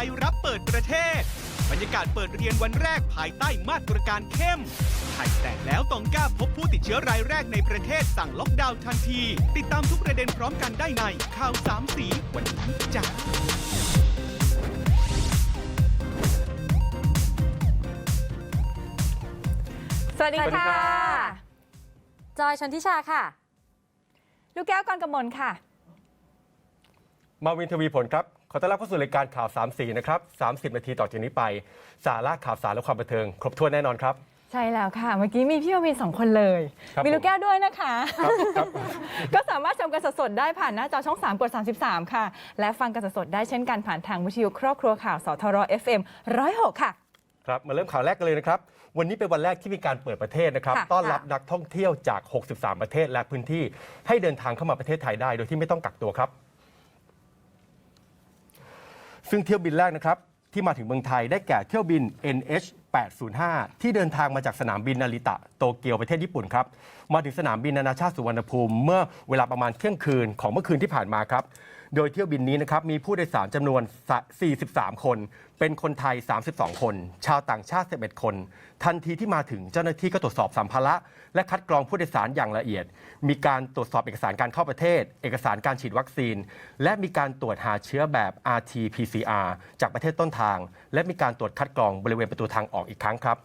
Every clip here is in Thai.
ไทยรับเปิดประเทศ บรรยากาศเปิดเรียนวันแรกภายใต้มาตรการเข้มไทยแตกแล้วตองกล้าพบผู้ติดเชื้อรายแรกในประเทศสั่งล็อกดาวน์ทันที ติดตามทุกประเด็นพร้อมกันได้ในข่าวสามสีวันนี้จ้าสวัสดีสวัสดีค่ะครับจอยชนทิชาค่ะ ลูกแก้วกรกมลค่ะ มาวินทวีผลครับ ขอต้อนรับเข้าสู่รายการข่าว 3 4 นะครับ 30 นาทีต่อจากนี้ไป สาระข่าวสารและความบันเทิง ครบถ้วนแน่นอนครับ ใช่แล้วค่ะ เมื่อกี้มีพี่มาวินสองคนเลย ครับมีลูกแก้วด้วยนะคะครับครับก็สามารถชมกันสดๆได้ผ่านหน้าจอช่อง 3 กด 33 ค่ะ และฟังกันสดๆได้เช่นกันผ่านทางวิทยุครอบครัวข่าวสทร FM 106 ค่ะ ครับมาเริ่มข่าวแรกกันเลยนะครับ วันนี้เป็นวันแรกที่มีการเปิดประเทศนะครับ ค่ะต้อนรับนักท่องเที่ยวจาก 63 ประเทศและพื้นที่ ให้เดินทางเข้ามาประเทศไทยได้ โดยที่ไม่ต้องกักตัวครับ ซึ่งเที่ยวบินแรกนะครับที่มาถึงเมืองไทยได้แก่เที่ยวบิน NH 805 ที่เดินทางมาจากสนามบินนาริตะโตเกียวประเทศญี่ปุ่นครับ มาถึงสนามบินนานาชาติสุวรรณภูมิ เมื่อเวลาประมาณเที่ยงคืนของเมื่อคืนที่ผ่านมาครับ โดยเที่ยวบินนี้นะครับมีผู้โดยสารจำนวน 43 คน เป็นคนไทย 32 คน ชาวต่างชาติ 11 คน ทันทีที่มาถึงเจ้าหน้าที่ก็ตรวจสอบสัมภาระ และคัดกรองผู้โดยสารอย่างละเอียด มีการตรวจสอบเอกสารการเข้าประเทศ เอกสารการฉีดวัคซีน และมีการตรวจหาเชื้อแบบ RT-PCR จากประเทศต้นทาง และมีการตรวจคัดกรองบริเวณประตูทางออกอีกครั้งครับ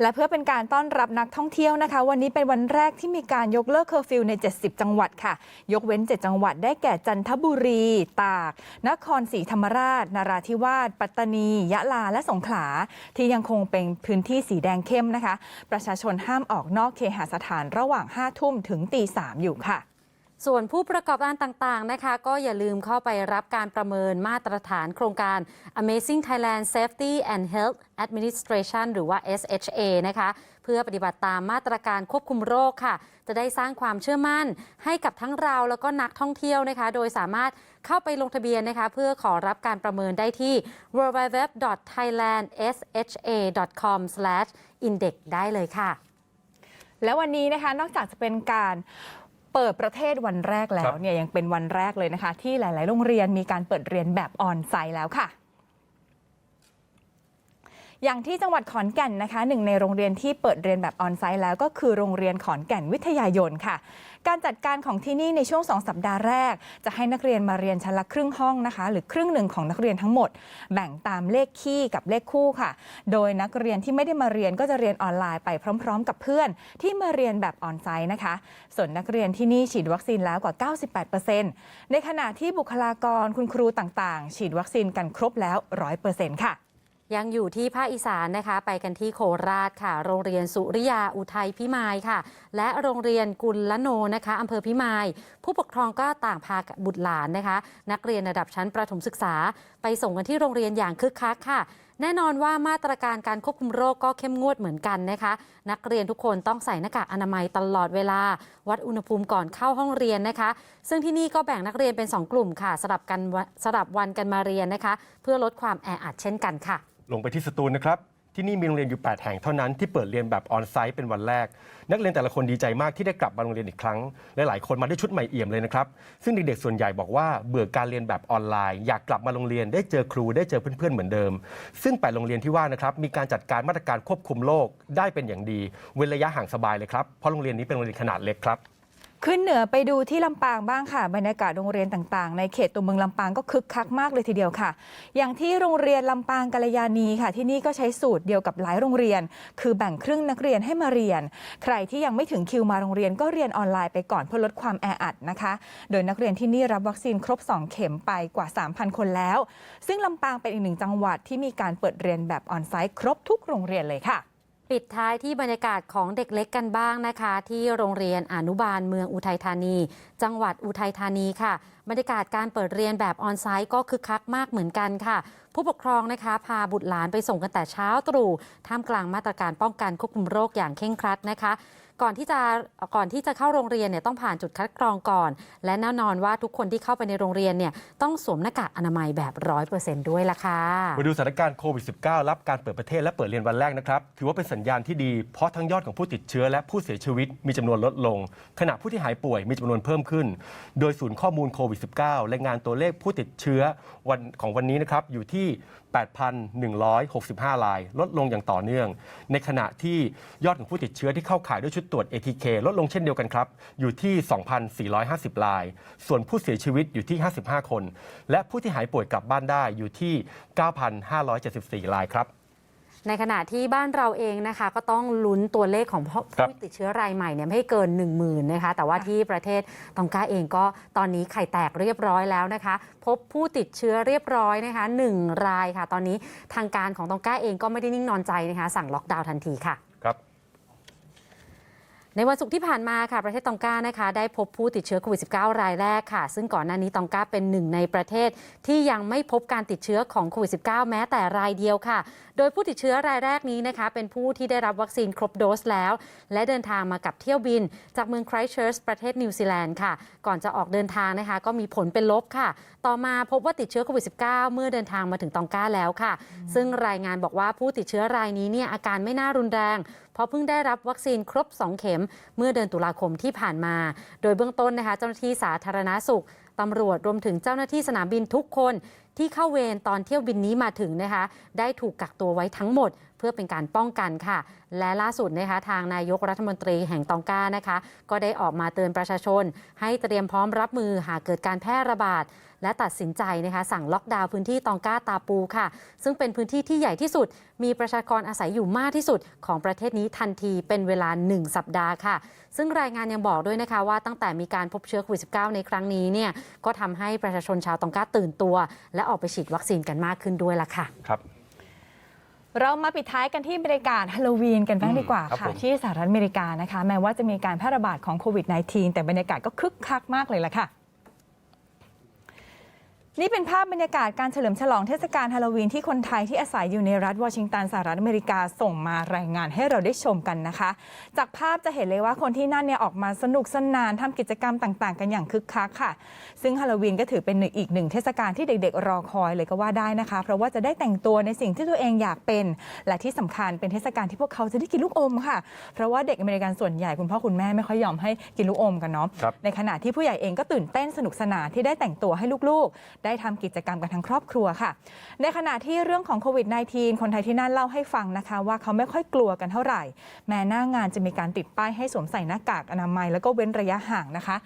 และเพื่อเป็นการต้อนรับนักท่องเที่ยวนะคะ วันนี้เป็นวันแรกที่มีการยกเลิกเคอร์ฟิวใน 70 จังหวัดค่ะ ยกเว้น 7 จังหวัดได้แก่จันทบุรี ตาก นครศรีธรรมราช นาราธิวาส ปัตตานี ยะลา และสงขลา ที่ยังคงเป็นพื้นที่สีแดงเข้มนะคะ ประชาชนห้ามออกนอกเคหสถานระหว่าง 5 ทุ่มถึงตี3อยู่ค่ะ ส่วนผู้ประกอบการต่าง ๆ นะคะ ก็อย่าลืมเข้าไปรับการประเมินมาตรฐานโครงการ Amazing Thailand Safety and Health Administration หรือว่า SHA นะคะ เพื่อปฏิบัติตามมาตรการควบคุมโรคค่ะ จะได้สร้างความเชื่อมั่นให้กับทั้งเราแล้วก็นักท่องเที่ยวนะคะ โดยสามารถเข้าไปลงทะเบียนนะคะ เพื่อขอรับการประเมินได้ที่ www.thailandsha.com/index ได้เลยค่ะ และวันนี้นะคะนอกจากจะเป็นการ เปิดประเทศวันแรกแล้ครัวบเนี่ยยังเป็นวันแรกเลยนะคะ ที่หลาย ๆ โรงเรียนมีการเปิดเรียนแบบออนไซต์แล้วค่ะ อย่างที่จังหวัดขอนแก่นนะคะหนึ่งในโรงเรียนที่เปิดเรียนแบบออนไซต์แล้วก็คือโรงเรียนขอนแก่นวิทยายนค่ะ การจัดการของที่นี่ในช่วง 2 สัปดาห์แรก จะให้นักเรียนมาเรียนชั้นละครึ่งห้องนะคะ หรือครึ่งหนึ่งของนักเรียนทั้งหมด แบ่งตามเลขคี่กับเลขคู่ค่ะ โดยนักเรียนที่ไม่ได้มาเรียนก็จะเรียนออนไลน์ไปพร้อม ๆ กับเพื่อน ที่มาเรียนแบบออนไซต์นะคะ ส่วนนักเรียนที่นี่ฉีดวัคซีนแล้วกว่า 98%ในขณะที่บุคลากรคุณครูต่างๆ ฉีดวัคซีนกันครบแล้ว 100%ค่ะ ยังอยู่ที่ภาคอีสานนะคะ ไปกันที่โคราชค่ะ โรงเรียนสุริยาอุทัยพิมายค่ะ และโรงเรียนกุลละโนนะคะอำเภอพิมาย ผู้ปกครองก็ต่างพาบุตรหลานนะคะ นักเรียนระดับชั้นประถมศึกษา ไปส่งกันที่โรงเรียนอย่างคึกคักค่ะ แน่นอนว่ามาตรการการควบคุมโรคก็เข้มงวดเหมือนกันนะคะ นักเรียนทุกคนต้องใส่หน้ากากอนามัยตลอดเวลา วัดอุณหภูมิก่อนเข้าห้องเรียนนะคะ ซึ่งที่นี่ก็แบ่งนักเรียนเป็น 2 กลุ่มค่ะสลับกันวันสลับวันกันมาเรียนนะคะ เพื่อลดความแออัดเช่นกันค่ะ ลงไปที่สตูลนะครับ ที่นี่มีโรงเรียนอยู่ 8 แห่งเท่านั้นที่เปิดเรียนแบบออนไซต์เป็นวันแรก นักเรียนแต่ละคนดีใจมากที่ได้กลับมาโรงเรียนอีกครั้งและหลายคนมาด้วยชุดใหม่เอี่ยมเลยนะครับ ซึ่งเด็กๆส่วนใหญ่บอกว่าเบื่อการเรียนแบบออนไลน์ อยากกลับมาโรงเรียนได้เจอครูได้เจอเพื่อนๆเหมือนเดิม ซึ่งแปดโรงเรียนที่ว่านะครับมีการจัดการมาตรการควบคุมโรคได้เป็นอย่างดี เว้นระยะห่างสบายเลยครับเพราะโรงเรียนนี้เป็นโรงเรียนขนาดเล็กครับ ขึ้นเหนือไปดูที่ลำปางบ้างค่ะบรรยากาศโรงเรียนต่างๆ ในเขตตัวเมืองลำปางก็คึกคักมากเลยทีเดียวค่ะ อย่างที่โรงเรียนลำปางกัลยาณีค่ะ ที่นี่ก็ใช้สูตรเดียวกับหลายโรงเรียน คือแบ่งครึ่งนักเรียนให้มาเรียน ใครที่ยังไม่ถึงคิวมาโรงเรียนก็เรียนออนไลน์ไปก่อนเพื่อลดความแออัดนะคะ โดยนักเรียนที่นี่รับวัคซีนครบ 2 เข็มไปกว่า 3,000 คนแล้ว ซึ่งลำปางเป็นอีกหนึ่งจังหวัดที่มีการเปิดเรียนแบบออนไซต์ครบทุกโรงเรียนเลยค่ะ ปิดท้ายที่บรรยากาศของเด็กเล็กกันบ้างนะคะ ที่โรงเรียนอนุบาลเมืองอุทัยธานี จังหวัดอุทัยธานีค่ะ บรรยากาศการเปิดเรียนแบบออนไซต์ก็คึกคักมากเหมือนกันค่ะ ผู้ปกครองนะคะพาบุตรหลานไปส่งกันแต่เช้าตรู่ท่ามกลางมาตรการป้องกันควบคุมโรคอย่างเคร่งครัดนะคะ ก่อนที่จะก่อนที่จะเข้าโรงเรียนเนี่ยต้องผ่านจุดคัดกรองก่อน และแน่นอนว่าทุกคนที่เข้าไปในโรงเรียนเนี่ยต้องสวมหน้ากากอนามัยแบบร้อยเปอร์เซ็นต์ด้วยล่ะค่ะมาดูสถานการณ์โควิด -19 รับการเปิดประเทศและเปิดเรียนวันแรกนะครับ ถือว่าเป็นสัญญาณที่ดี เพราะทั้งยอดของผู้ติดเชื้อและผู้เสียชีวิตมีจำนวนลดลง ขณะผู้ที่หายป่วยมีจำนวนเพิ่มขึ้น โดยศูนย์ข้อมูลโควิด -19 รายงานตัวเลขผู้ติดเชื้อวันของวันนี้นะครับอยู่ที่ 8,165 ราย ลดลงอย่างต่อเนื่อง ในขณะที่ยอดของผู้ติดเชื้อที่เข้าข่ายด้วยชุดตรวจ ATK ลดลงเช่นเดียวกันครับ อยู่ที่ 2,450 ราย ส่วนผู้เสียชีวิตอยู่ที่ 55 คน และผู้ที่หายป่วยกลับบ้านได้อยู่ที่ 9,574 รายครับ ในขณะที่บ้านเราเองนะคะ ก็ต้องลุ้นตัวเลขของผู้ครับติดเชื้อรายใหม่เนี่ยไม่ให้เกิน 1 0,000นะคะ แต่ว่าที่ประเทศตองกาเองก็ตอนนี้ไข่แตกเรียบร้อยแล้วนะคะ พบผู้ติดเชื้อเรียบร้อยนะคะ 1 รายค่ะ ตอนนี้ทางการของตองกาเองก็ไม่ได้นิ่งนอนใจนะคะ สั่งล็อกดาวน์ทันทีค่ะครับ ในวันศุกร์ที่ผ่านมาค่ะประเทศตองกานะคะได้พบผู้ติดเชื้อโควิด -19 รายแรกค่ะ ซึ่งก่อนหน้านี้ตองกาเป็นหนึ่งในประเทศ ที่ยังไม่พบการติดเชื้อของโควิด -19 แม้แต่รายเดียวค่ะ โดยผู้ติดเชื้อรายแรกนี้นะคะเป็นผู้ที่ได้รับวัคซีนครบโดสแล้ว และเดินทางมากับเที่ยวบิน จากเมืองไครเชิร์ชประเทศนิวซีแลนด์ค่ะ ก่อนจะออกเดินทางนะคะ ก็มีผลเป็นลบค่ะ ต่อมาพบว่าติดเชื้อโควิด -19 เมื่อเดินทางมาถึงตองกาแล้วค่ะ ซึ่งรายงานบอกว่าผู้ติดเชื้อรายนี้เนี่ยอาการไม่น่ารุนแรงเพราะเพิ่งได้รับวัคซีนครบ 2 เข็ม เมื่อเดือนตุลาคมที่ผ่านมา โดยเบื้องต้นนะคะเจ้าหน้าที่สาธารณาสุขตำรวจรวมถึงเจ้าหน้าที่สนามบินทุกคนที่เข้าเวรตอนเที่ยวบินนี้มาถึงนะคะได้ถูกกักตัวไว้ทั้งหมด เพื่อเป็นการป้องกันค่ะ และล่าสุดนะคะทางนายกรัฐมนตรีแห่งตองกานะคะ ก็ได้ออกมาเตือนประชาชน ให้เตรียมพร้อมรับมือหากเกิดการแพร่ระบาด และตัดสินใจนะคะสั่งล็อกดาวน์พื้นที่ตองกาตาปูค่ะ ซึ่งเป็นพื้นที่ที่ใหญ่ที่สุด มีประชากรอาศัยอยู่มากที่สุด ของประเทศนี้ทันทีเป็นเวลา 1 สัปดาห์ค่ะ ซึ่งรายงานยังบอกด้วยนะคะว่าตั้งแต่มีการพบเชื้อโควิด -19 ในครั้งนี้เนี่ยก็ทำให้ประชาชนชาวตองกาตื่นตัว และออกไปฉีดวัคซีนกันมากขึ้นด้วยล่ะค่ะครับเรามาปิดท้ายกันที่บรรยากาศฮาโลวีนกันบ้างดีกว่าครับค่ะผมที่สหรัฐอเมริกานะคะ แม้ว่าจะมีการแพร่ระบาดของโควิด -19 แต่บรรยากาศก็คึกคักมากเลยล่ะค่ะ นี่เป็นภาพบรรยากาศการเฉลิมฉลองเทศกาลฮาโลวีนที่คนไทยที่อาศัยอยู่ในรัฐวอชิงตันสหรัฐอเมริกาส่งมารายงานให้เราได้ชมกันนะคะ จากภาพจะเห็นเลยว่าคนที่นั่นเนี่ยออกมาสนุกสนานทำกิจกรรมต่างๆ กันอย่างคึกคักค่ะ ซึ่งฮาโลวีนก็ถือเป็นหนึ่งอีกหนึ่งเทศกาลที่เด็กๆ รอคอยเลยก็ว่าได้นะคะ เพราะว่าจะได้แต่งตัวในสิ่งที่ตัวเองอยากเป็น และที่สำคัญเป็นเทศกาลที่พวกเขาจะได้กินลูกอมค่ะ เพราะว่าเด็กอเมริกันส่วนใหญ่คุณพ่อคุณแม่ไม่ค่อยยอมให้กินลูกอมกันเนาะในขณะที่ผู้ใหญ่เองก็ตื่นเต้นสนุกสนานที่ได้แต่งตัวให้ลูกๆได้ทำกิจกรรมกันทั้งครอบครัวค่ะ ในขณะที่เรื่องของโควิด -19 คนไทยที่นั่นเล่าให้ฟังนะคะ ว่าเขาไม่ค่อยกลัวกันเท่าไหร่ แม้หน้างานจะมีการติดป้ายให้สวมใส่หน้ากากอนามัย แล้วก็เว้นระยะห่างนะคะ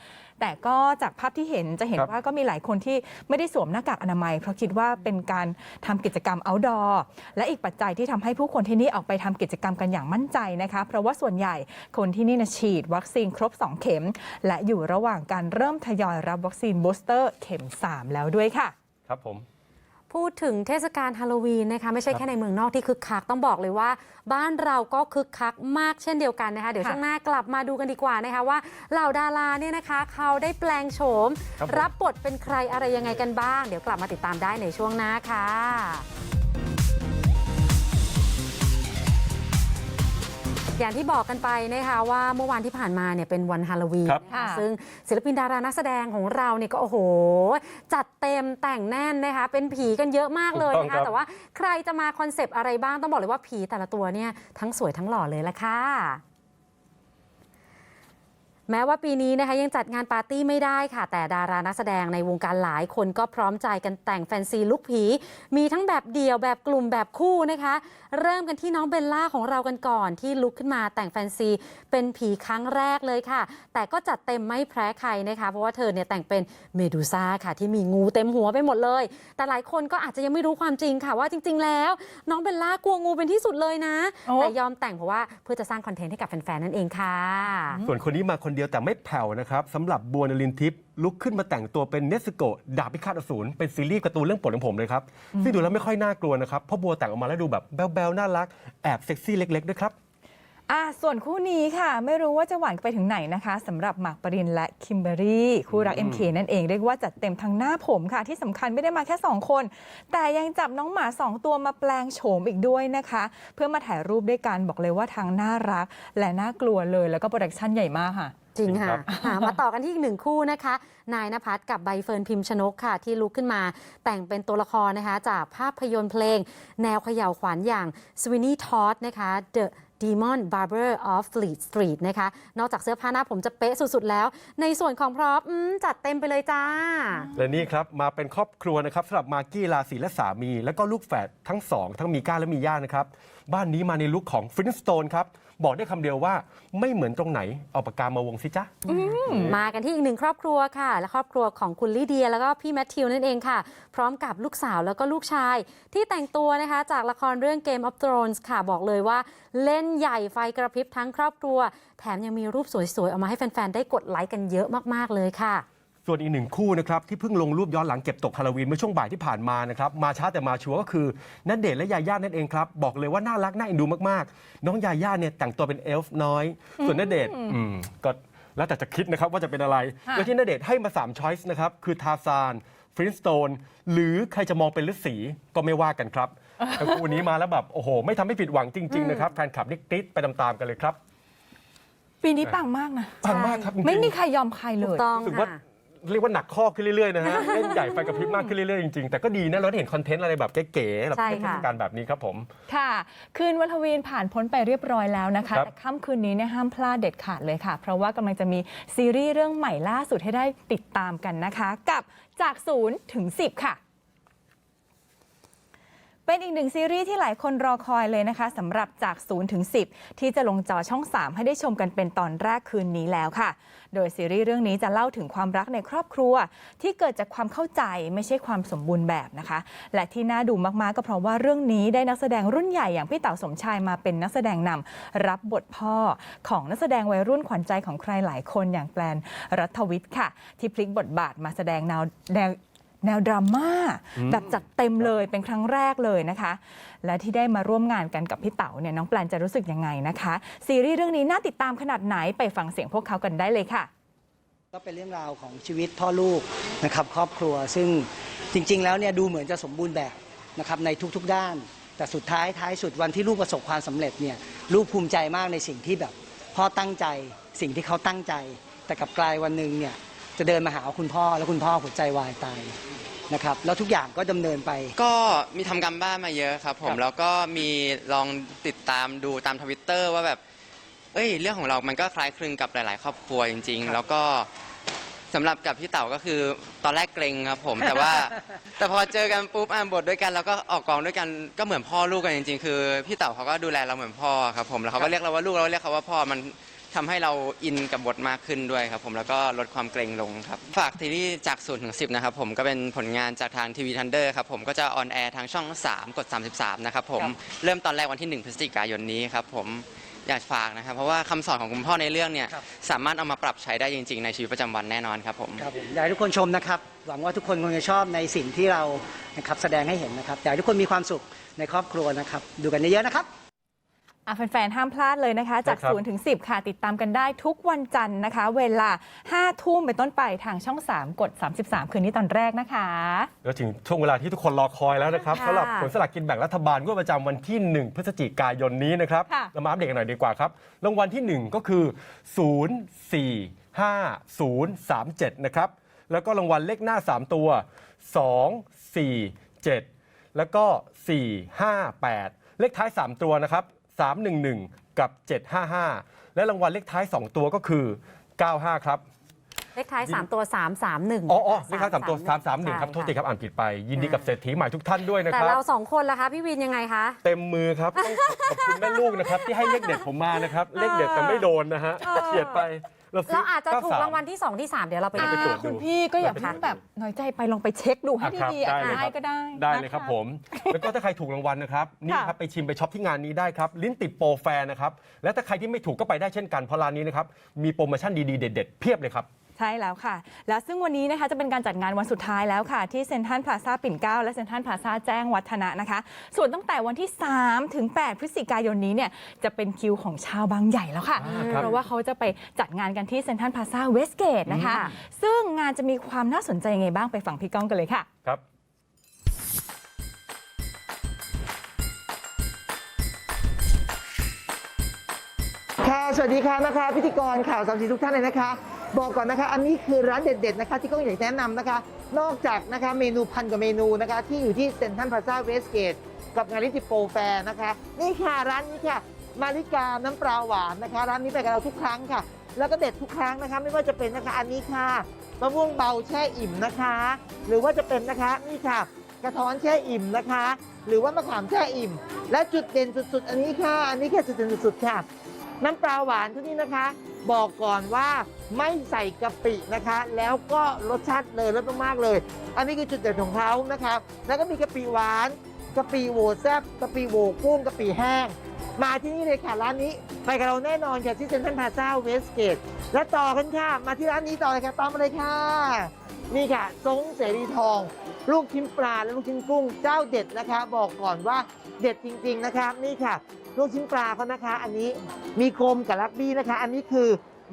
แต่ก็จากภาพที่เห็นจะเห็นครับ ว่าก็มีหลายคนที่ไม่ได้สวมหน้ากากอนามัย เพราะคิดว่าเป็นการทำกิจกรรม outdoor และอีกปัจจัยที่ทำให้ผู้คนที่นี่ออกไปทำกิจกรรมกันอย่างมั่นใจนะคะ เพราะว่าส่วนใหญ่คนที่นี่นะฉีดวัคซีนครบ 2 เข็ม และอยู่ระหว่างการเริ่มทยอยรับวัคซีนบูสเตอร์เข็ม 3 แล้วด้วยค่ะ ครับผม พูดถึงเทศกาลฮาโลวีนนะคะไม่ใช่ครับแค่ในเมืองนอกที่คึกคักต้องบอกเลยว่า บ้านเราก็คึกคักมากเช่นเดียวกันนะคะ เดี๋ยวค่ะช่วงหน้ากลับมาดูกันดีกว่านะคะว่าเหล่าดาราเนี่ยนะคะ เขาได้แปลงโฉมครับผมรับบทเป็นใครอะไรยังไงกันบ้าง เดี๋ยวกลับมาติดตามได้ในช่วงหน้าค่ะ อย่างที่บอกกันไปนะคะว่าเมื่อวานที่ผ่านมาเนี่ยเป็นวันฮาโลวีนครับ นะคะค่ะซึ่งศิลปินดารานักแสดงของเราเนี่ยก็โอ้โห จัดเต็มแต่งแน่นนะคะเป็นผีกันเยอะมากเลยถูกต้องนะครัคะบ แต่ว่าใครจะมาคอนเซปต์อะไรบ้างต้องบอกเลยว่าผีแต่ละตัวเนี่ยทั้งสวยทั้งหล่อเลยละค่ะ แม้ว่าปีนี้นะคะยังจัดงานปาร์ตี้ไม่ได้ค่ะ แต่ดารานักแสดงในวงการหลายคนก็พร้อมใจกันแต่งแฟนซีลุคผี มีทั้งแบบเดี่ยวแบบกลุ่มแบบคู่นะคะ เริ่มกันที่น้องเบลล่าของเรากันก่อนที่ลุกขึ้นมาแต่งแฟนซี เป็นผีครั้งแรกเลยค่ะ แต่ก็จัดเต็มไม่แพ้ใครนะคะ เพราะว่าเธอเนี่ยแต่งเป็นเมดูซ่าค่ะ ที่มีงูเต็มหัวไปหมดเลย แต่หลายคนก็อาจจะยังไม่รู้ความจริงค่ะว่าจริง ๆ แล้ว น้องเบลล่ากลัวงูเป็นที่สุดเลยนะโอ้แต่ยอมแต่งเพราะว่าเพื่อจะสร้างคอนเทนต์ให้กับแฟนๆนั่นเองค่ะ ส่วนคนนี้มาคนเดียวแต่ไม่แผ่วนะครับสำหรับบัวนลินทิพย์ ลุกขึ้นมาแต่งตัวเป็นเนสโกะดาบพิฆาตอสูรเป็นซีรีส์การ์ตูนเรื่องโปรดของผมเลยครับ ซึ่งดูแล้วไม่ค่อยน่ากลัวนะครับเพราะบัวแต่งออกมาแล้วดูแบบแบ๊วๆน่ารักแอบเซ็กซี่เล็กๆด้วยครับอะส่วนคู่นี้ค่ะ ไม่รู้ว่าจะหวานไปถึงไหนนะคะสำหรับหมากปรินและคิมเบอรี่คู่รัก MK นั่นเองเรียกว่าจัดเต็มทั้งหน้าผมค่ะ ที่สำคัญไม่ได้มาแค่ 2 คน แต่ยังจับน้องหมา 2 ตัวมาแปลงโฉมอีกด้วยนะคะ เพื่อมาถ่ายรูปด้วยกันบอกเลยว่าทั้งน่ารัก และน่ากลัวเลยแล้วก็โปรดักชั่นใหญ่มากค่ะ จริงจริงครัค่ะบอ่ามาต่อกันที่อีกหนึ่งคู่นะคะ นายนภัสกับใบเฟิร์นพิมพ์ชนกค่ะ ที่ลุกขึ้นมาแต่งเป็นตัวละครนะคะ จากภาพยนตร์เพลง แนวเขย่าวขวัญอย่าง Sweeney Todd นะคะ The Demon Barber of Fleet Street นะคะ นอกจากเสื้อผ้าหน้าผมจะเป๊ะสุด ๆ แล้ว ในส่วนของพร็อพอืมจัดเต็มไปเลยจ้า และนี่ครับ มาเป็นครอบครัวนะครับสำหรับมากกี้ราศีและสามี แล้วก็ลูกแฝดทั้งสอง ทั้งมีก้าและมีย่านะครับ บ้านนี้มาในลุคของฟินสโตนครับ บอกได้คำเดียวว่าไม่เหมือนตรงไหนเอาปากกามาวงสิจ๊ะ มากันที่อีกหนึ่งครอบครัวค่ะ และครอบครัวของคุณลิเดีย แล้วก็พี่แมทธิวนั่นเองค่ะ พร้อมกับลูกสาวแล้วก็ลูกชาย ที่แต่งตัวนะคะ จากละครเรื่อง Game of Thrones ค่ะบอกเลยว่า เล่นใหญ่ไฟกระพริบทั้งครอบครัว แถมยังมีรูปสวยๆเอามาให้แฟนๆได้กดไลค์กันเยอะมากๆเลยค่ะ ส่วนอีกหนึ่งคู่นะครับที่เพิ่งลงรูปย้อนหลังเก็บตกฮาโลวีนเมื่อช่วงบ่ายที่ผ่านมานะครับมาช้าแต่มาชัวร์ก็คือณเดชน์และยาย่านั่นเองครับ บอกเลยว่าน่ารักน่าเอ็นดูมากๆ น้องยาย่าเนี่ยแต่งตัวเป็นเอลฟ์น้อย ส่วนณเดชน์อืมก็แล้วแต่จะคิดนะครับว่าจะเป็นอะไรค่ะโดยที่ณเดชน์ให้มา3ช้อยส์นะครับคือทาซานฟรินสโตนหรือใครจะมองเป็นฤาษีก็ไม่ว่ากันครับแต่คู่นี้มาแล้วแบบโอ้โห ไม่ทำให้ผิดหวังจริงๆนะครับแฟนคลับนี่กรี๊ดไปตามๆกันเลยครับปีนี้ปังมากนะปังมากครับจริงๆไม่มีใครยอมใครเลถูกยต้องรู้สึกว่าค่ะ เรียกว่าหนักข้อขึ้นเรื่อยๆนะฮะ เล่นใหญ่ไฟกระพริบมากขึ้นเรื่อยๆจริงๆ แต่ก็ดีนะเราได้เห็นคอนเทนต์อะไรแบบเก๋ๆแบบใช่เทค่ะศกาลแบบนี้ครับผม ค่ะ คืนวันฮาโลวีนผ่านพ้นไปเรียบร้อยแล้วนะคะ ครับแต่ค่ำคืนนี้เนี่ยห้ามพลาดเด็ดขาดเลยค่ะ เพราะว่ากำลังจะมีซีรีส์เรื่องใหม่ล่าสุดให้ได้ติดตามกันนะคะ กับจากศูนย์ถึง 10 ค่ะ เป็นอีกหนึ่งซีรีส์ที่หลายคนรอคอยเลยนะคะสำหรับจาก0ถึง10 ที่จะลงจอช่อง 3 ให้ได้ชมกันเป็นตอนแรกคืนนี้แล้วค่ะ โดยซีรีส์เรื่องนี้จะเล่าถึงความรักในครอบครัว ที่เกิดจากความเข้าใจไม่ใช่ความสมบูรณ์แบบนะคะ และที่น่าดูมากๆก็เพราะว่าเรื่องนี้ได้นักแสดงรุ่นใหญ่อย่างพี่เต๋าสมชายมาเป็นนักแสดงนำรับบทพ่อของนักแสดงวัยรุ่นขวัญใจของใครหลายคนอย่างแกลนรัฐวิทย์ค่ะ ที่พลิกบทบาทมาแสดงแนว แนวแนวดราม่าแบบจัดเต็มเลยเป็นครั้งแรกเลยนะคะ และที่ได้มาร่วมงานกันกับพี่เต๋าเนี่ยน้องแปลนจะรู้สึกยังไงนะคะ ซีรีส์เรื่องนี้น่าติดตามขนาดไหนไปฟังเสียงพวกเขากันได้เลยค่ะ ก็เป็นเรื่องราวของชีวิตพ่อลูกนะครับครอบครัวซึ่งจริง ๆ แล้วเนี่ยดูเหมือนจะสมบูรณ์แบบนะครับในทุกๆด้าน แต่สุดท้ายท้ายสุดวันที่ลูกประสบความสำเร็จเนี่ยลูกภูมิใจมากในสิ่งที่แบบพ่อตั้งใจสิ่งที่เขาตั้งใจ แต่กลับกลายวันหนึ่งเนี่ยจะเดินมาหาคุณพ่อแล้วคุณพ่อหัวใจวายตาย นะครับแล้วทุกอย่างก็ดำเนินไป ก็มีทำการบ้านมาเยอะครับผมครับแล้วก็มีลองติดตามดูตามทวิตเตอร์ว่าแบบ เอ้ย เรื่องของเรามันก็คล้ายคลึงกับหลาย ๆ ครอบครัวจริง ๆ แล้วก็สำหรับกับพี่เต๋าก็คือตอนแรกเกรงครับผม แต่ว่า แต่พอเจอกันปุ๊บอ่านบทด้วยกัน แล้วก็ออกกองด้วยกันก็เหมือนพ่อลูกกันจริง ๆ คือ พี่เต๋าเขาก็ดูแลเราเหมือนพ่อครับผมแล้วเขาก็เรียกเราว่าลูกเราเรียกเขาว่าพ่อมัน ทำให้เราอินกับบทมากขึ้นด้วยครับผมแล้วก็ลดความเกรงลงครับ ฝากซีรีส์จาก0ถึง10นะครับผมก็เป็นผลงานจากทางทีวีทันเดอร์ครับผมก็จะออนแอร์ทางช่อง 3 กด 33 นะครับผมครับเริ่มตอนแรกวันที่ 1 พฤศจิกายนนี้ครับผมอยากฝากนะครับ เพราะว่าคำสอนของคุณพ่อในเรื่องเนี่ยครับ สามารถเอามาปรับใช้ได้จริง ๆ ในชีวิตประจำวันแน่นอนครับผม ครับผมอยากให้ทุกคนชมนะครับ หวังว่าทุกคนคงจะชอบในสิ่งที่เรานะครับแสดงให้เห็นนะครับอยากให้ทุกคนมีความสุขในครอบครัวนะครับ ดูกันเยอะๆนะครับอะ แฟนๆ ห้ามพลาดเลยนะคะ จากครับ0ถึง10ค่ะ ติดตามกันได้ทุกวันจันทร์นะคะ เวลา 5 ทุ่มเป็นต้นไปทางช่อง 3 กด 33 คืนนี้ตอนแรกนะคะแล้วถึงช่วงเวลาที่ทุกคนรอคอยแล้วนะครับค่ะสำหรับผลสลากกินแบ่งรัฐบาลงวดประจำวันที่ 1 พฤศจิกายนนี้นะครับค่ะ เรามาอัปเดตกันหน่อยดีกว่าครับรางวัลที่ 1 ก็คือ 0 4 5 0 3 7 นะครับ แล้วก็รางวัลเลขหน้า 3 ตัว 2 4 7 แล้วก็ 4 5 8 เลขท้าย 3 ตัวนะครับ 311 กับ 755 และรางวัลเลขท้าย 2 ตัวก็คือ 95 ครับ เลขท้าย 3 ตัว 331อ๋ออ๋อเลขท้ายสามตัวสามสามหนึ่งใช่ครับ โทษทีครับ อ่านผิดไป ยินดีกับเศรษฐีใหม่ทุกท่านด้วยนะแต่ครับ เราสองคนล่ะคะ พี่วินยังไงคะ เต็มมือครับ ต้องขอบคุณแม่ลูกนะครับ ที่ให้เลขเด็ดผมมานะครับ เลขเด็ดแต่ไม่โดนนะฮะเฉียดไป เราซื้เราอาจจะถูก93รางวัลที่ 2 ที่ 3 เดี๋ยวเราไปอ่าดู ไปตรวจดู คุณพี่ก็อย่าไปตรวจเพิ่งแบบน้อยใจไปลองไปเช็คดูให้อะครับดีๆอะได้เลยได้ครับก็ได้ได้เลยครับนะะ ผม แล้วก็ถ้าใครถูกรางวัลนะครับนี่ครับไปชิมไปช็อปที่งานนี้ได้ครับ ลิ้นติดโปรแฟร์นะครับ และถ้าใครที่ไม่ถูกก็ไปได้เช่นกันเพราะร้านนี้นะครับมีโปรโมชั่นดีๆเด็ดๆเพียบเลยครับ ใช่แล้วค่ะ แล้วซึ่งวันนี้นะคะจะเป็นการจัดงานวันสุดท้ายแล้วค่ะ ที่เซ็นทรัลพลาซาปิ่นเกล้าและเซ็นทรัลพลาซาแจ้งวัฒนะนะคะ ส่วนตั้งแต่วันที่ 3 ถึง 8 พฤศจิกายนนี้เนี่ยจะเป็นคิวของชาวบางใหญ่แล้วค่ะ อ่าครับ เพราะว่าเขาจะไปจัดงานกันที่เซ็นทรัลพลาซาเวสเกตนะคะอืมซึ่งงานจะมีความน่าสนใจยังไงบ้างไปฟังพี่ก้องกันเลยค่ะ ครับ ค่ะ สวัสดีค่ะนะคะ พิธีกรข่าวสามสีทุกท่านเลยนะคะ บอกก่อนนะคะ อันนี้คือร้านเด็ดๆนะคะ ที่ก้องอยากแนะนำนะคะ นอกจากนะคะเมนูพันกว่าเมนูนะคะ ที่อยู่ที่เซ็นทรัลพลาซาเวสเกตกับงานลิติโปรแฟร์นะคะ นี่ค่ะร้านนี้ค่ะ มาริกาน้ำปลาหวานนะคะ ร้านนี้ไปกับเราทุกครั้งค่ะ แล้วก็เด็ดทุกครั้งนะคะ ไม่ว่าจะเป็นนะคะอันนี้ค่ะมะม่วงเบาแช่อิ่มนะคะ หรือว่าจะเป็นนะคะนี่ค่ะ กระท้อนแช่อิ่มนะคะ หรือว่ามะขามแช่อิ่ม และจุดเด่นสุดๆ อันนี้ค่ะ อันนี้แค่จุดเด่นสุดๆค่ะ น้ำปลาหวานที่นี่นะคะ บอกก่อนว่าไม่ใส่กะปินะคะ แล้วก็รสชาติเลยรสมากๆเลย อันนี้คือจุดเด่นของเขานะคะ แล้วก็มีกะปิหวานกะปิโหวแซบกะปิโหวกุ้งกะปิแห้ง มาที่นี่เลยค่ะร้านนี้ไปกับเราแน่นอนค่ะที่เซ็นทรัลพาซ่าเวสเกตและต่อกันค่ะ มาที่ร้านนี้ต่อเลยค่ะตามมาเลยค่ะ นี่ค่ะซงเสรีทอง ลูกชิ้นปลาและลูกชิ้นกุ้งเจ้าเด็ดนะคะ บอกก่อนว่าเด็ดจริง ๆนะคะนี่ค่ะ ลูกชิ้นปลาเขานะคะ อันนี้มีโคมกับลักบี้นะคะ อันนี้คือ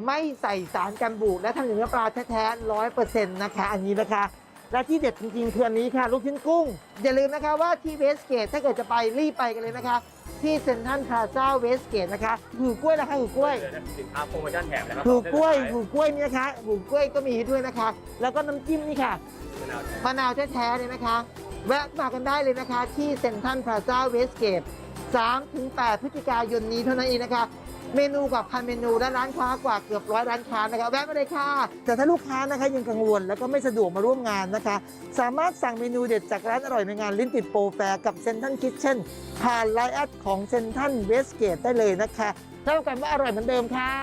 ไม่ใส่สารกันบูดและทำจากเนื้อปลาแท้ๆร้อยเปอร์เซ็นต์นะคะ อันนี้นะคะ และที่เด็ดจริงๆคืออันนี้ค่ะลูกชิ้นกุ้ง อย่าลืมนะคะว่าที่เวสเกตถ้าเกิดจะไปรีบไปกันเลยนะคะ ที่เซ็นทรัลพลาซ่าเวสเกตนะคะหูกล้วยนะคะหูกล้วยสินค้าโปรโมชั่นแถมนะครับหูกล้วยหูกล้วยนี่นะคะหูกล้วยก็มีให้ด้วยนะคะ แล้วก็น้ำจิ้มนี่ค่ะมะนาวแท้ๆเลยนะคะ แวะมากันได้เลยนะคะ ที่เซ็นทรัลพลาซ่าเวสเกต 3-8พฤศจิกายนนี้เท่านั้นเองนะคะเมนูกว่าพันเมนูและร้านค้ากว่าเกือบร้อยร้านค้านะคะแวะมาเลยค่ะ แต่ถ้าลูกค้านะคะยังกังวลแล้วก็ไม่สะดวกมาร่วมงานนะคะ สามารถสั่งเมนูเด็ดจากร้านอร่อยในงานลิ้นติดโปรแฟร์กับเซนทรัลคิทเช่นผ่านไลน์แอดของเซนทรัลเวสเกตได้เลยนะคะเท่ากันว่าอร่อยเหมือนเดิมค่ะ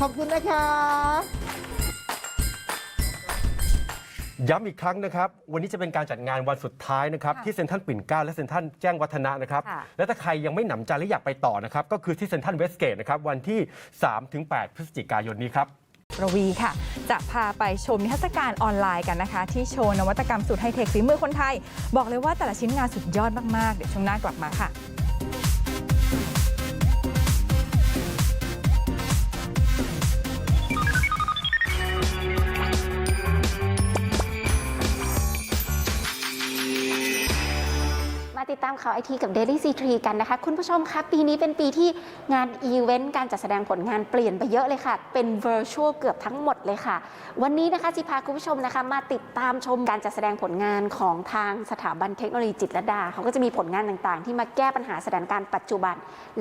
ขอบคุณนะคะ ย้ำอีกครั้งนะครับ วันนี้จะเป็นการจัดงานวันสุดท้ายนะครับ ค่ะที่เซ็นทรัลปิ่นเกล้าและเซ็นทรัลแจ้งวัฒนะนะครับ ค่ะ และถ้าใครยังไม่หนำใจและอยากไปต่อนะครับ ก็คือที่เซ็นทรัลเวสเกตนะครับ วันที่ 3-8 พฤศจิกายนนี้ครับระวีค่ะ จะพาไปชมนิทรรศการออนไลน์กันนะคะ ที่โชว์นวัตกรรมสุดไฮเทคฝีมือคนไทย บอกเลยว่าแต่ละชิ้นงานสุดยอดมาก ๆ เดี๋ยวช่วงหน้ากลับมาค่ะ ติดตามข่าวไอทีกับ Daily C3 กันนะคะ คุณผู้ชมคะปีนี้เป็นปีที่งานอีเวนต์การจัดแสดงผลงานเปลี่ยนไปเยอะเลยค่ะ เป็น virtual เกือบทั้งหมดเลยค่ะ วันนี้นะคะจิพาคุณผู้ชมนะคะมาติดตามชมการจัดแสดงผลงานของทางสถาบันเทคโนโลยีจิตรลดา เขาก็จะมีผลงานต่างๆ ที่มาแก้ปัญหาสถานการณ์ปัจจุบัน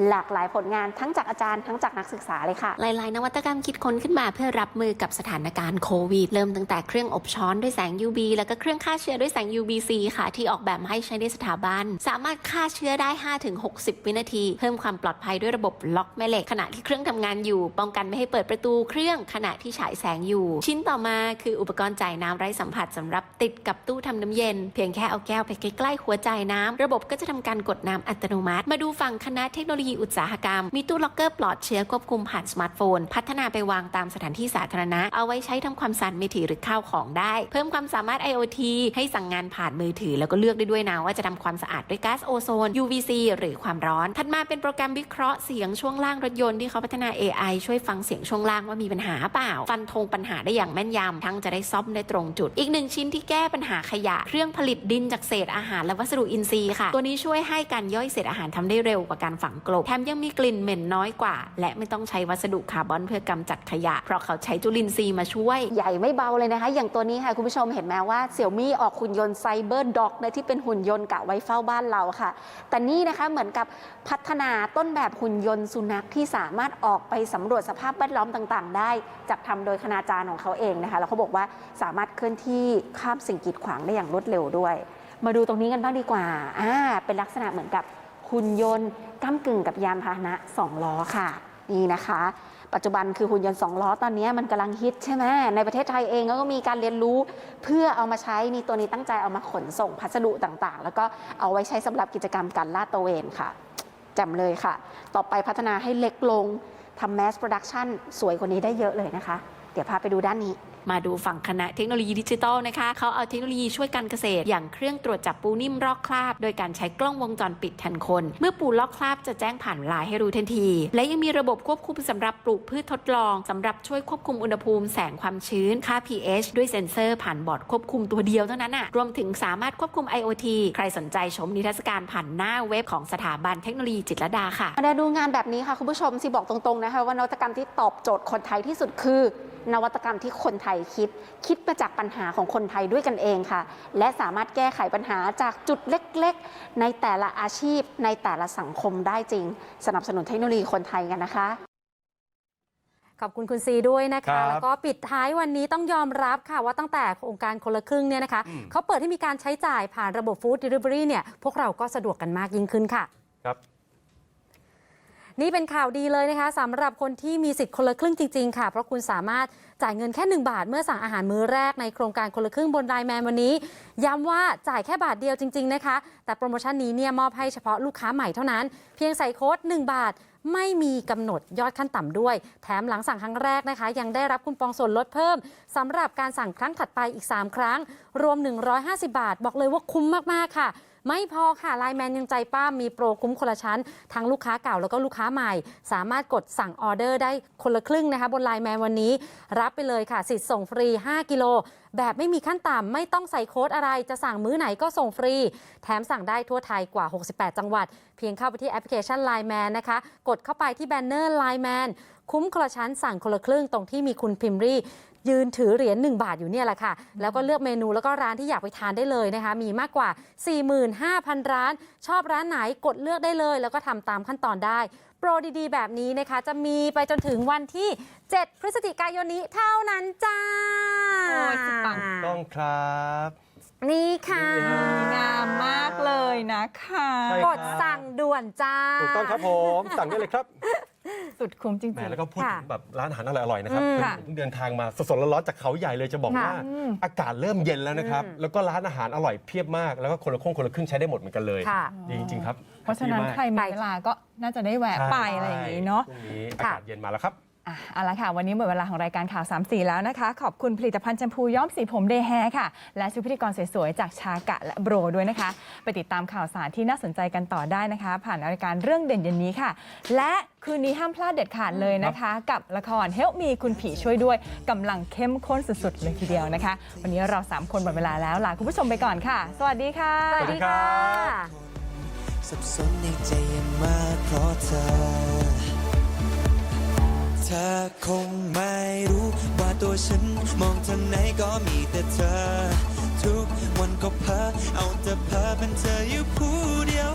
หลากหลายผลงานทั้งจากอาจารย์ทั้งจากนักศึกษาเลยค่ะ หลายๆ นวัตกรรมคิดค้นขึ้นมาเพื่อรับมือกับสถานการณ์โควิดเริ่มตั้งแต่เครื่องอบช้อนด้วยแสง UV แล้วก็เครื่องฆ่าเชื้อด้วยแสง UVC ค่ะ ที่ออกแบบมาให้ใช้ในสถาบันสามารถฆ่าเชื้อได้ 5-60 วินาที เพิ่มความปลอดภัยด้วยระบบล็อกแม่เหล็ก ขณะที่เครื่องทำงานอยู่ ป้องกันไม่ให้เปิดประตูเครื่องขณะที่ฉายแสงอยู่ ชิ้นต่อมาคืออุปกรณ์จ่ายน้ำไร้สัมผัสสำหรับติดกับตู้ทำน้ำเย็น เพียงแค่เอาแก้วไปใกล้ๆหัวจ่ายน้ำระบบก็จะทำการกดน้ำอัตโนมัติ มาดูฝั่งคณะเทคโนโลยีอุตสาหกรรม มีตู้ล็อกเกอร์ปลอดเชื้อควบคุมผ่านสมาร์ทโฟน พัฒนาไปวางตามสถานที่สาธารณะ เอาไว้ใช้ทำความสะอาดมือถือหรือข้าวของได้ เพิ่มความสามารถ IoT ให้สั่งงานผ่านมือถือแล้วก็เลือกได้ด้วยนะว่าจะทำความสะอาดด้วยก๊าซโอโซน UVC หรือความร้อน ถัดมาเป็นโปรแกรมวิเคราะห์เสียงช่วงล่างรถยนต์ที่เขาพัฒนา AI ช่วยฟังเสียงช่วงล่างว่ามีปัญหาเปล่า ฟันธงปัญหาได้อย่างแม่นยำทั้งจะได้ซ่อมได้ตรงจุด อีกหนึ่งชิ้นที่แก้ปัญหาขยะ เครื่องผลิตดินจากเศษอาหารและวัสดุอินทรีย์ค่ะ ตัวนี้ช่วยให้การย่อยเศษอาหารทำได้เร็วกว่าการฝังกลบแถมยังมีกลิ่นเหม็นน้อยกว่า และไม่ต้องใช้วัสดุคาร์บอนเพื่อกำจัดขยะ เพราะเขาใช้จุลินทรีย์มาช่วย ใหญ่ไม่เบาเลยนะคะ อย่างตัวนี้ค่ะคุณผู้ชมเห็นไหมว่าเสี่ยวมี่ออกหุ่นยนต์ไซเบอร์ด็อกนะที่เป็นหุ่นยนต์กะไว้เฝ้าบ้านเราค่ะ แต่นี่นะคะเหมือนกับพัฒนาต้นแบบหุ่นยนต์สุนัขที่สามารถออกไปสำรวจสภาพแวดล้อมต่างๆ ได้จากทำโดยคณาจารย์ของเขาเองนะคะ แล้วเขาบอกว่าสามารถเคลื่อนที่ข้ามสิ่งกีดขวางได้อย่างรวดเร็วด้วย มาดูตรงนี้กันบ้างดีกว่าอ่า เป็นลักษณะเหมือนกับหุ่นยนต์ก้ากึ่งกับยานพาหนะสองล้อค่ะ นี่นะคะ ปัจจุบันคือหุ่นยนต์สองล้อตอนนี้มันกำลังฮิตใช่ไหมในประเทศไทยเองก็มีการเรียนรู้เพื่อเอามาใช้นี่ตัวนี้ตั้งใจเอามาขนส่งพัสดุต่างๆ แล้วก็เอาไว้ใช้สำหรับกิจกรรมการลาดตระเวนค่ะแจ่มเลยค่ะ ต่อไปพัฒนาให้เล็กลงทำแมสโปรดักชันสวยกว่านี้ได้เยอะเลยนะคะ เดี๋ยวพาไปดูด้านนี้ มาดูฝั่งคณะเทคโนโลยีดิจิทัลนะคะเขาเอาเทคโนโลยีช่วยการเกษตร อย่างเครื่องตรวจจับปูนิ่มลอกคราบ โดยการใช้กล้องวงจรปิดแทนคน เมื่อปูลอกคราบจะแจ้งผ่านไลน์ให้รู้ทันที และยังมีระบบควบคุมสำหรับปลูกพืชทดลองสำหรับช่วยควบคุมอุณหภูมิแสงความชื้นค่า pH ด้วยเซ็นเซอร์ผ่านบอร์ดควบคุมตัวเดียวเท่านั้นน่ะรวมถึงสามารถควบคุม IoT ใครสนใจชมนิทรรศการผ่านหน้าเว็บของสถาบันเทคโนโลยีจิตรดาค่ะมาดูงานแบบนี้ค่ะคุณผู้ชมสิบอกตรงๆนะคะว่านวัตกรรมที่ตอบโจทย์คนไทยที่สุดคือ นวัตกรรมที่คนไทยคิด คิดมาจากปัญหาของคนไทยด้วยกันเองค่ะ และสามารถแก้ไขปัญหาจากจุดเล็กๆ ในแต่ละอาชีพ ในแต่ละสังคมได้จริง สนับสนุนเทคโนโลยีคนไทยกันนะคะขอบคุณคุณซีด้วยนะครัคะบแล้วก็ปิดท้ายวันนี้ต้องยอมรับค่ะว่าตั้งแต่โครงการคนละครึ่งเนี่ยนะคะอืมเขาเปิดให้มีการใช้จ่ายผ่านระบบฟู้ดเดลิเวอรี่เนี่ยพวกเราก็สะดวกกันมากยิ่งขึ้นค่ะ ครับ นี่เป็นข่าวดีเลยนะคะสำหรับคนที่มีสิทธิ์คนละครึ่งจริงๆค่ะ เพราะคุณสามารถจ่ายเงินแค่ 1 บาท เมื่อสั่งอาหารมื้อแรกในโครงการคนละครึ่งบนไลน์แมนวันนี้ ย้ำว่าจ่ายแค่บาทเดียวจริง ๆนะคะ แต่โปรโมชั่นนี้เนี่ยมอบให้เฉพาะลูกค้าใหม่เท่านั้น เพียงใส่โค้ด1 บาทไม่มีกำหนดยอดขั้นต่ำด้วย แถมหลังสั่งครั้งแรกนะคะ ยังได้รับคูปองส่วนลดเพิ่มสำหรับการสั่งครั้งถัดไปอีก 3 ครั้ง รวม 150 บาท บอกเลยว่าคุ้มมากๆค่ะ ไม่พอค่ะไลน์แมนยังใจป้ามีโปรคุ้มคนละชั้น ทั้งลูกค้าเก่าแล้วก็ลูกค้าใหม่ สามารถกดสั่งออเดอร์ได้คนละครึ่งนะคะ บนไลน์แมนวันนี้ รับไปเลยค่ะ สิทธิ์ส่งฟรี 5 กิโล แบบไม่มีขั้นต่ำไม่ต้องใส่โค้ดอะไร จะสั่งมื้อไหนก็ส่งฟรี แถมสั่งได้ทั่วไทยกว่า 68 จังหวัด เพียงเข้าไปที่แอปพลิเคชัน Line Man นะคะ กดเข้าไปที่แบนเนอร์ Line Man คุ้มคนละชั้นสั่งคนละครึ่งตรงที่มีคุณพิมรี่ ยืนถือเหรียญ1บาทอยู่เนี่ยแหละค่ะ แล้วก็เลือกเมนูแล้วก็ร้านที่อยากไปทานได้เลยนะคะ มีมากกว่า 45,000 ร้าน ชอบร้านไหนกดเลือกได้เลย แล้วก็ทำตามขั้นตอนได้ โปรดีๆ แบบนี้นะคะ จะมีไปจนถึงวันที่ 7 พฤศจิกายนนี้เท่านั้นจ้าโอ้ยสุดปัง ต้องครับ นี่ค่ะ งามมากเลยนะคะ ใช่ กดสั่งด่วนจ้า ถูกต้องครับผม สั่งได้เลยครับ สุดคุ้มจริง แหมๆแล้วก็พูดค่ะถึงแบบร้านอาหารอร่อยๆนะครับอืมผมค่ะเพิ่งเดินทางมาสดๆร้อนๆจากเขาใหญ่เลยจะบอกค่ะว่าอากาศเริ่มเย็นแล้วนะครับอืมแล้วก็ร้านอาหารอร่อยเพียบมาก แล้วก็คนละครึ่งคนละครึ่งใช้ได้หมดเหมือนกันเลยค่ะ ดีจริงๆครับเพราะฉะนั้นดีมากใครมีเวลาก็น่าจะได้แวะใช่ไปอะไรอย่างนี้เนาะ ช่วงนี้อาค่ะกาศเย็นมาแล้วครับอะ เอาละค่ะ วันนี้หมดเวลาของรายการข่าว3ามสีแล้วนะคะ ขอบคุณผลิตภัณฑ์แชมพูย้อมสีผมเดย์แฮร์ค่ะ และชุดพิธีกรสวยๆ จากชากะและโบรด้วยนะคะ ไปติดตามข่าวสารที่น่าสนใจกันต่อได้นะคะ ผ่านรายการเรื่องเด่นเย็นนี้ค่ะ และคืนนี้ห้ามพลาดเด็ดขาดเลยนะคะ กับละคร Help Me คุณผีช่วยด้วยกำลังเข้มข้นสุดๆเลยทีเดียวนะคะ วันนี้เราสามคนหมดเวลาแล้วลาคุณผู้ชมไปก่อนค่ะ สวัสดีค่ะสวัสดีค่ะสับสนในใจยังมากเพราะเธอ เธอคงไม่รู้ว่าตัวฉันมองทางไหนก็มีแต่เธอ ทุกวันก็เพ้อเอาแต่เพ้อเป็นเธออยู่ผู้เดียว